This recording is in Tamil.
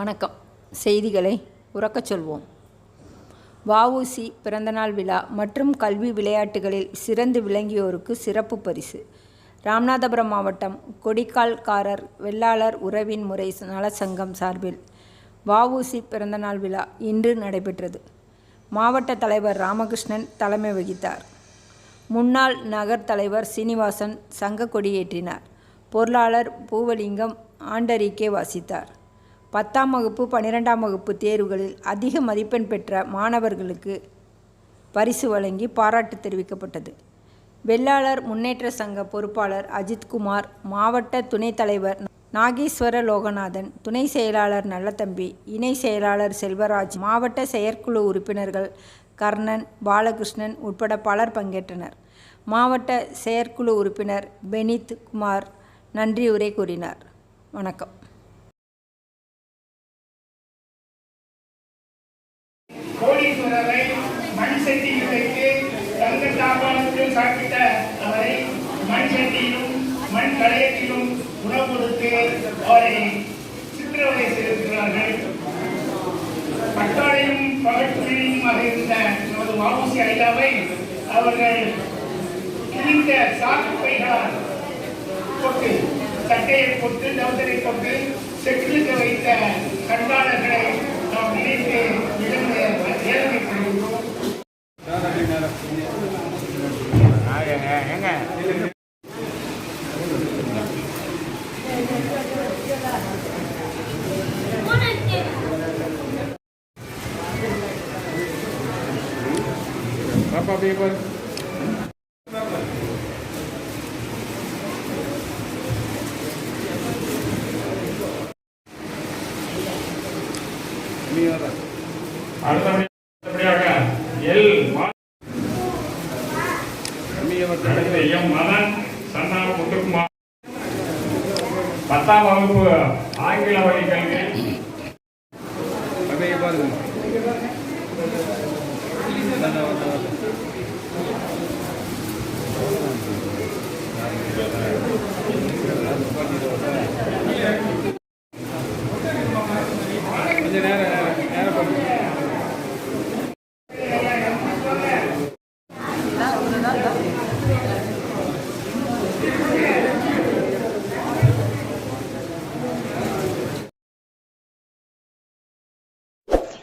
வணக்கம். செய்திகளை உறக்கச் சொல்வோம். வஉசி பிறந்தநாள் விழா மற்றும் கல்வி விளையாட்டுகளில் சிறந்து விளங்கியோருக்கு சிறப்பு பரிசு. ராமநாதபுரம் மாவட்டம் கொடிக்கால்காரர் வெள்ளாளர் உறவின் முறை நலச்சங்கம் சார்பில் வஉசி பிறந்தநாள் விழா இன்று நடைபெற்றது. மாவட்ட தலைவர் ராமகிருஷ்ணன் தலைமை வகித்தார். முன்னாள் நகர் தலைவர் சீனிவாசன் சங்க கொடியேற்றினார். பொருளாளர் பூவலிங்கம் ஆண்டறிக்கை வாசித்தார். பத்தாம் வகுப்பு பன்னிரெண்டாம் வகுப்பு தேர்வுகளில் அதிக மதிப்பெண் பெற்ற மாணவர்களுக்கு பரிசு வழங்கி பாராட்டு தெரிவிக்கப்பட்டது. வெள்ளாளர் முன்னேற்ற சங்க பொறுப்பாளர் அஜித்குமார் மாவட்ட துணைத் தலைவர் நாகேஸ்வர லோகநாதன் துணை செயலாளர் நல்லதம்பி இணை செயலாளர் செல்வராஜ் மாவட்ட செயற்குழு உறுப்பினர்கள் கர்ணன் பாலகிருஷ்ணன் உட்பட பலர் பங்கேற்றனர். மாவட்ட செயற்குழு உறுப்பினர் பெனித் குமார் நன்றியுரை கூறினார். வணக்கம். கோடீஸ்வரரை மண் சட்டியில் வைத்து தங்க தாபானத்தில் சாப்பிட்ட அவரை மண் சட்டியிலும் மண் கலையத்திலும் உணவு கொடுத்து அவரை சித்திரவதை செய்திருக்கிறார்கள். பட்டாளையும் பகட்டுமாக இருந்த நமது மாவுசி ஐயாவை அவர்கள் கிழிந்த சாக்கு பைகளால் போட்டு சட்டையை போட்டு டவுசரை போட்டு செட்டிலுக்கு வைத்த ngàn Berapa bebas? Ini apa? Ada Madan chana Muthukumar. பத்தாம் வகுப்பு ஆங்கில வழி கல்வி. கொஞ்ச நேரம் நேரம்